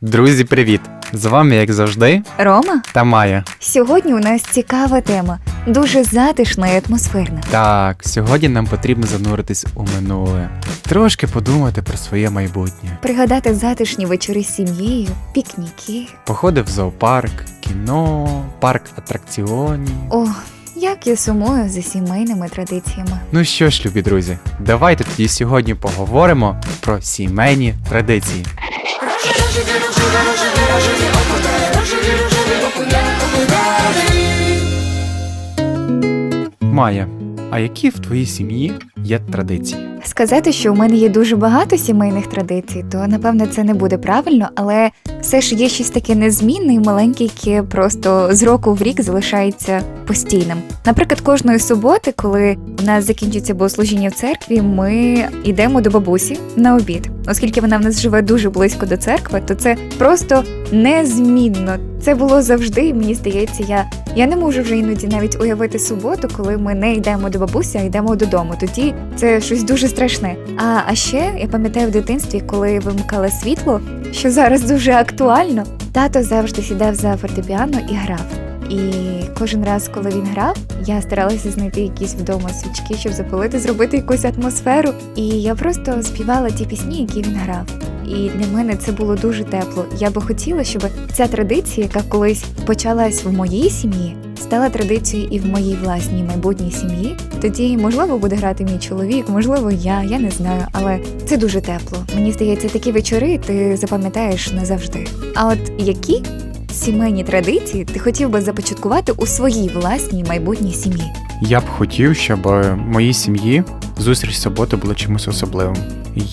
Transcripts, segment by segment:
Друзі, привіт! З вами, як завжди, Рома, та Майя. сьогодні у нас цікава тема, дуже затишна і атмосферна. Так, сьогодні нам потрібно зануритись у минуле, трошки подумати про своє майбутнє. Пригадати затишні вечори з сім'єю, пікніки. Походи в зоопарк, кіно, парк атракціонів. О, як я сумую за сімейними традиціями. Ну що ж, любі друзі, давайте тоді сьогодні поговоримо про сімейні традиції. Майя, а які в твоїй сім'ї є традиції? Сказати, що у мене є дуже багато сімейних традицій, то напевне це не буде правильно, але все ж є щось таке незмінне і маленьке, яке просто з року в рік залишається постійним. Наприклад, кожної суботи, коли у нас закінчиться богослужіння в церкві, ми йдемо до бабусі на обід. Оскільки вона в нас живе дуже близько до церкви, то це просто незмінно. Це було завжди, і мені здається, я, я не можу вже іноді навіть уявити суботу, коли ми не йдемо до бабусі, а йдемо додому. Тоді це щось дуже страшне. А, а ще я пам'ятаю в дитинстві, коли вимикали світло, що зараз дуже актуально. Тато завжди сідав за фортепіано і грав. І кожен раз, коли він грав, я старалася знайти якісь вдома свічки, щоб запалити, зробити якусь атмосферу. І я просто співала ті пісні, які він грав. І для мене це було дуже тепло. Я би хотіла, щоб ця традиція, яка колись почалась в моїй сім'ї, стала традицією і в моїй власній майбутній сім'ї. Тоді, можливо, буде грати мій чоловік, можливо, я, я не знаю, але це дуже тепло. Мені здається, такі вечори ти запам'ятаєш назавжди. А от які сімейні традиції ти хотів би започаткувати у своїй власній майбутній сім'ї? Я б хотів, щоб моїй сім'ї зустріч суботи була чимось особливим.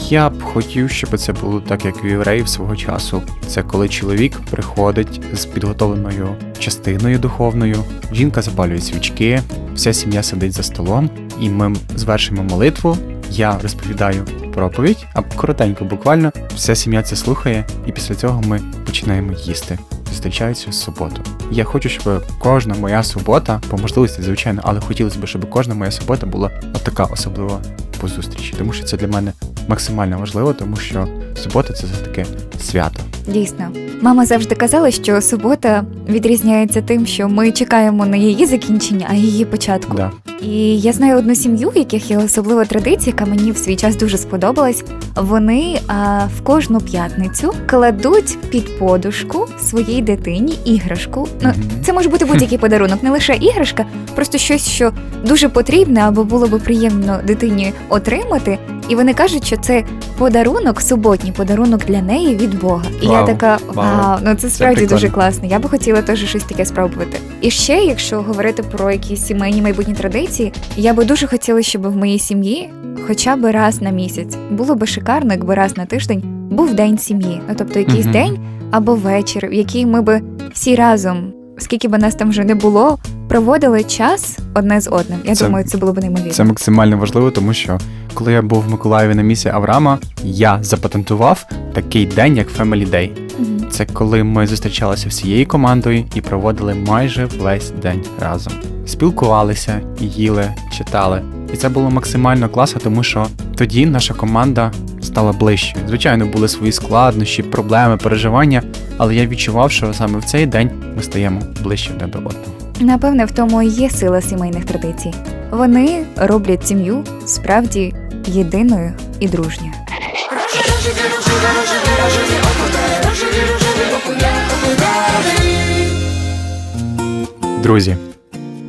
Я б хотів, щоб це було так, як в євреїв свого часу. Це коли чоловік приходить з підготовленою частиною духовною, жінка запалює свічки, вся сім'я сидить за столом, і ми звершимо молитву. Я розповідаю проповідь, а коротенько, буквально, вся сім'я це слухає, і після цього ми починаємо їсти. Зустрічаються в суботу. Я хочу, щоб кожна моя субота, по можливості, звичайно, але хотілося б, щоб кожна моя субота була отака особлива по зустрічі, тому що це для мене максимально важливо, тому що субота це все таке свято. Дійсно, мама завжди казала, що субота відрізняється тим, що ми чекаємо на її закінчення, а її початку. Да. І я знаю одну сім'ю, в яких є особлива традиція, яка мені в свій час дуже сподобалась. Вони а, в кожну п'ятницю кладуть під подушку своїй дитині іграшку. Ну, це може бути будь-який подарунок, не лише іграшка, просто щось, що дуже потрібне або було би приємно дитині отримати. І вони кажуть, що це подарунок, суботній подарунок для неї від Бога. І я така, вау. ну це справді прикольно. дуже класно. Я би хотіла теж щось таке спробувати. І ще, якщо говорити про якісь сімейні майбутні традиції, я би дуже хотіла, щоб в моїй сім'ї хоча б раз на місяць було би шикарно, якби раз на тиждень був день сім'ї. Ну тобто якийсь Мгм. день або вечір, в який ми би всі разом, скільки б нас там вже не було, проводили час одне з одним. Я Це- думаю, це було б неймовірно. Це максимально важливо, тому що коли я був в Миколаєві на місці Авраама, я запатентував такий день, як Family Day. Мгм. Це коли ми зустрічалися всією командою і проводили майже весь день разом. Спілкувалися, їли, читали. І це було максимально класно, тому що тоді наша команда стала ближчою. Звичайно, були свої складнощі, проблеми, переживання, але я відчував, що саме в цей день ми стаємо ближче одне до одного. Напевне, в тому і є сила сімейних традицій. Вони роблять сім'ю справді єдиною і дружньою. Друзі,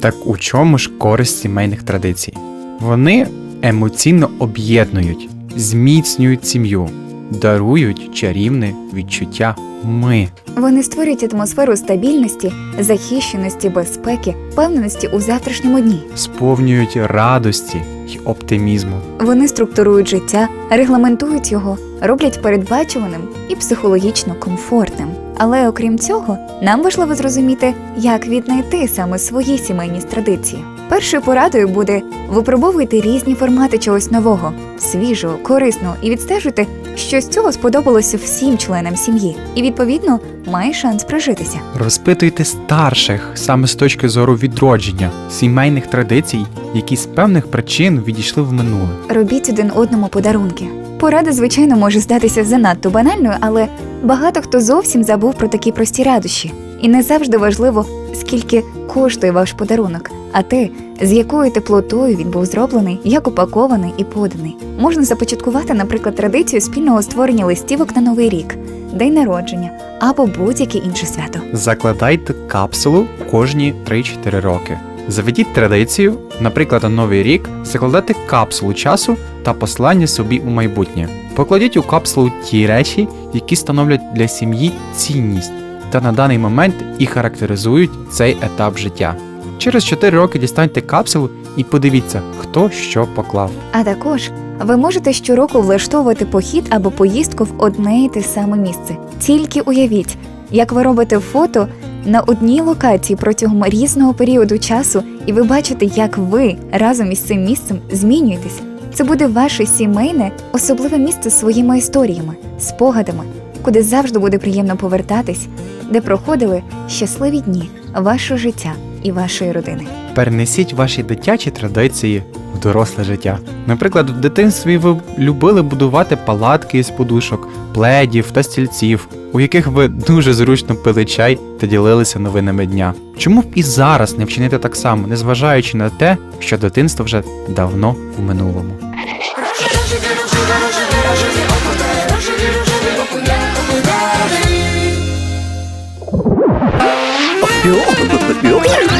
так у чому ж користь сімейних традицій? Вони емоційно об'єднують, зміцнюють сім'ю, дарують чарівне відчуття ми. Вони створюють атмосферу стабільності, захищеності, безпеки, впевненості у завтрашньому дні. сповнюють радості й оптимізму. Вони структурують життя, регламентують його, роблять передбачуваним і психологічно комфортним. Але окрім цього, нам важливо зрозуміти, як віднайти саме свої сімейні традиції. Першою порадою буде випробовуйте різні формати чогось нового, свіжого, корисного і відстежуйте, що з цього сподобалося всім членам сім'ї, і відповідно має шанс прижитися. Розпитуйте старших саме з точки зору відродження сімейних традицій, які з певних причин відійшли в минуле. Робіть один одному подарунки. Порада, звичайно, може здатися занадто банальною, але багато хто зовсім забув про такі прості радощі. І не завжди важливо, скільки коштує ваш подарунок, а те, з якою теплотою він був зроблений, як упакований і поданий. Можна започаткувати, наприклад, традицію спільного створення листівок на новий рік, день народження або будь-яке інше свято. Закладайте капсулу кожні 3-4 роки. Заведіть традицію, наприклад, на новий рік закладати капсулу часу та послання собі у майбутнє. Покладіть у капсулу ті речі, які становлять для сім'ї цінність та на даний момент і характеризують цей етап життя. Через 4 роки дістаньте капсулу і подивіться, хто що поклав. А також ви можете щороку влаштовувати похід або поїздку в одне і те саме місце. Тільки уявіть, як ви робите фото на одній локації протягом різного періоду часу, і ви бачите, як ви разом із цим місцем змінюєтесь. Це буде ваше сімейне, особливе місце своїми історіями, спогадами, куди завжди буде приємно повертатись, де проходили щасливі дні вашого життя і вашої родини. Перенесіть ваші дитячі традиції в доросле життя. Наприклад, в дитинстві ви любили будувати палатки із подушок, пледів та стільців, у яких ви дуже зручно пили чай та ділилися новинами дня. Чому б і зараз не вчинити так само, незважаючи на те, що дитинство вже давно в минулому?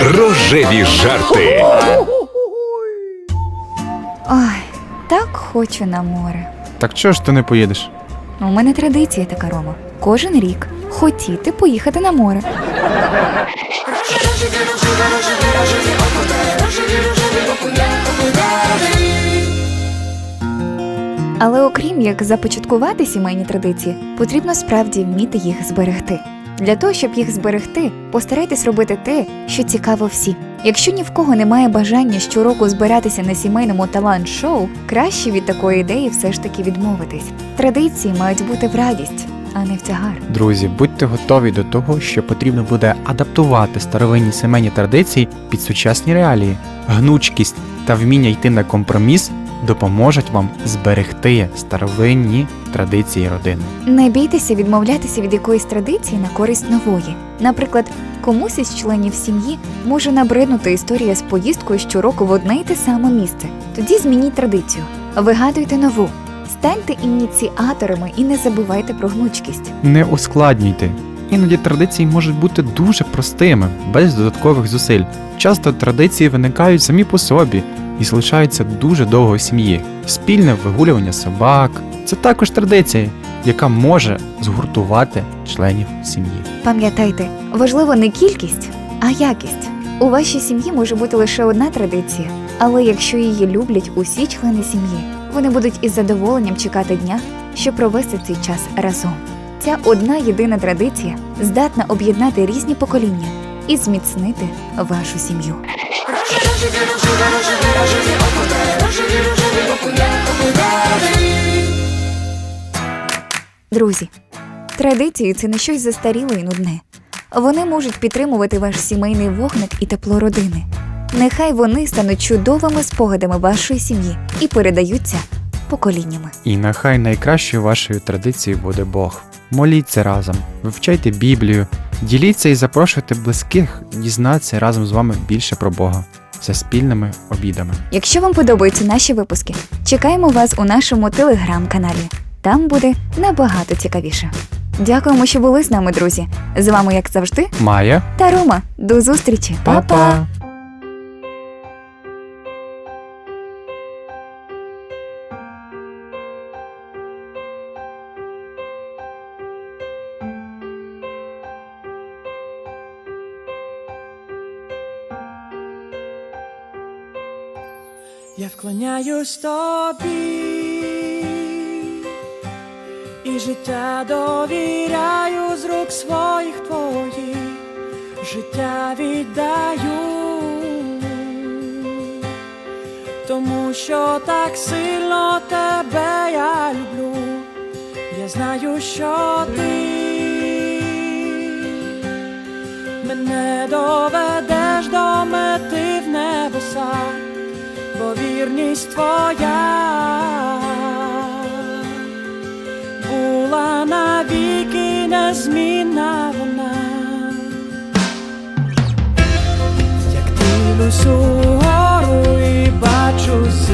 Рожеві жарти. Ой, так хочу на море. Так чого ж ти не поїдеш? У мене традиція така, Рома. Кожен рік хотіти поїхати на море. Але окрім як започаткувати сімейні традиції, потрібно справді вміти їх зберегти. Для того, щоб їх зберегти, постарайтесь робити те, що цікаво всім. Якщо ні в кого немає бажання щороку збиратися на сімейному талант-шоу, краще від такої ідеї все ж таки відмовитись. Традиції мають бути в радість, а не в тягар. Друзі, будьте готові до того, що потрібно буде адаптувати старовинні сімейні традиції під сучасні реалії. Гнучкість та вміння йти на компроміс допоможуть вам зберегти старовинні традиції родини. Не бійтеся відмовлятися від якоїсь традиції на користь нової. Наприклад, комусь із членів сім'ї може набриднути історія з поїздкою щороку в одне й те саме місце. Тоді змініть традицію, вигадуйте нову, станьте ініціаторами і не забувайте про гнучкість. Не ускладнюйте. Іноді традиції можуть бути дуже простими, без додаткових зусиль. Часто традиції виникають самі по собі і залишаються дуже довго в сім'ї. Спільне вигулювання собак це також традиція, яка може згуртувати членів сім'ї. Пам'ятайте, важливо не кількість, а якість. У вашій сім'ї може бути лише одна традиція, але якщо її люблять усі члени сім'ї, вони будуть із задоволенням чекати дня, щоб провести цей час разом. Ця одна єдина традиція здатна об'єднати різні покоління і зміцнити вашу сім'ю. Друзі, традиції це не щось застаріле і нудне. Вони можуть підтримувати ваш сімейний вогник і тепло родини. Нехай вони стануть чудовими спогадами вашої сім'ї і передаються поколіннями. І нехай найкращою вашою традицією буде Бог. Моліться разом, вивчайте Біблію, діліться і запрошуйте близьких дізнатися разом з вами більше про Бога за спільними обідами. Якщо вам подобаються наші випуски, чекаємо вас у нашому телеграм-каналі. Там буде набагато цікавіше. Дякуємо, що були з нами, друзі. З вами, як завжди, Майя, та Рома. До зустрічі. Па-па! Я вклоняюсь тобі. І життя довіряю з рук своїх твоїх, життя віддаю, тому що так сильно тебе я люблю, я знаю, що ти. Мене доведеш до мети в небесах вірність твоя була навіки незмінна вона, як дивлюсь угору і бачу. зі.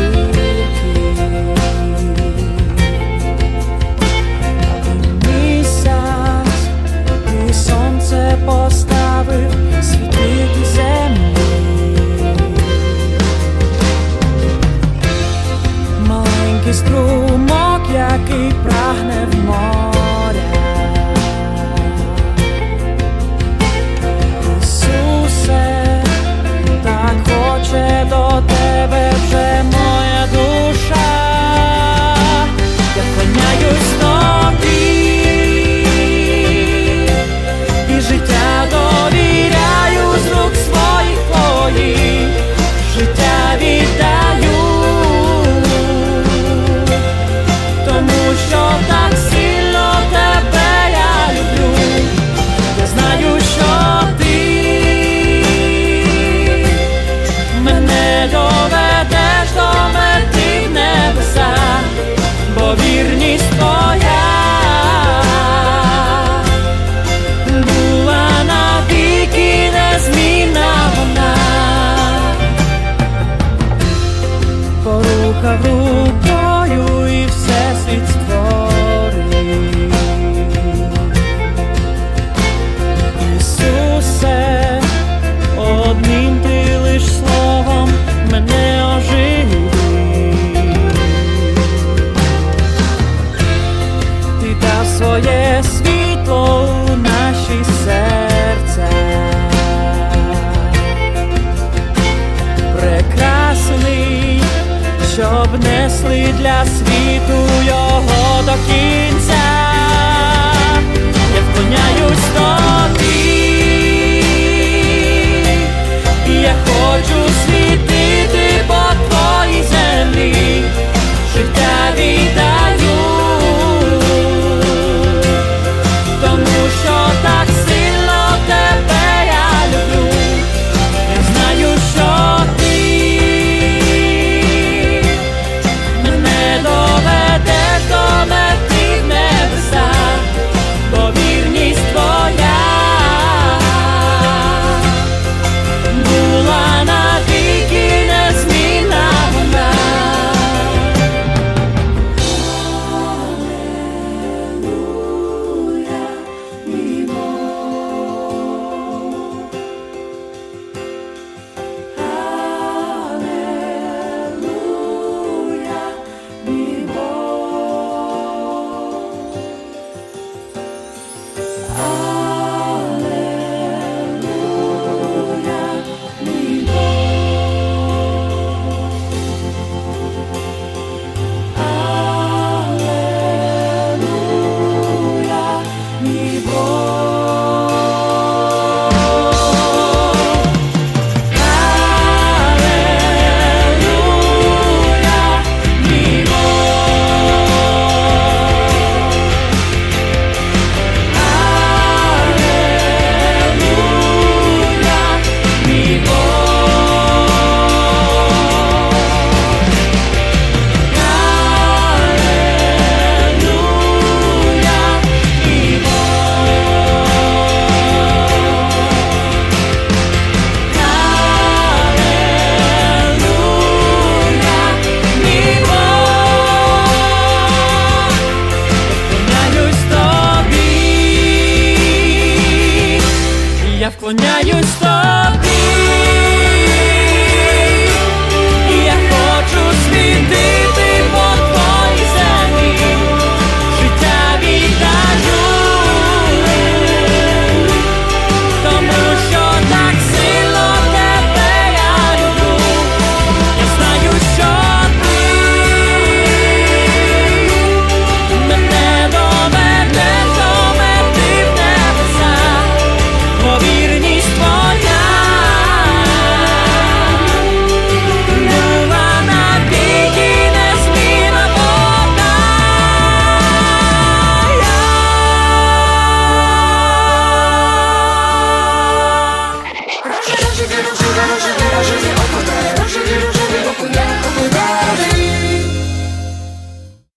Now you're é o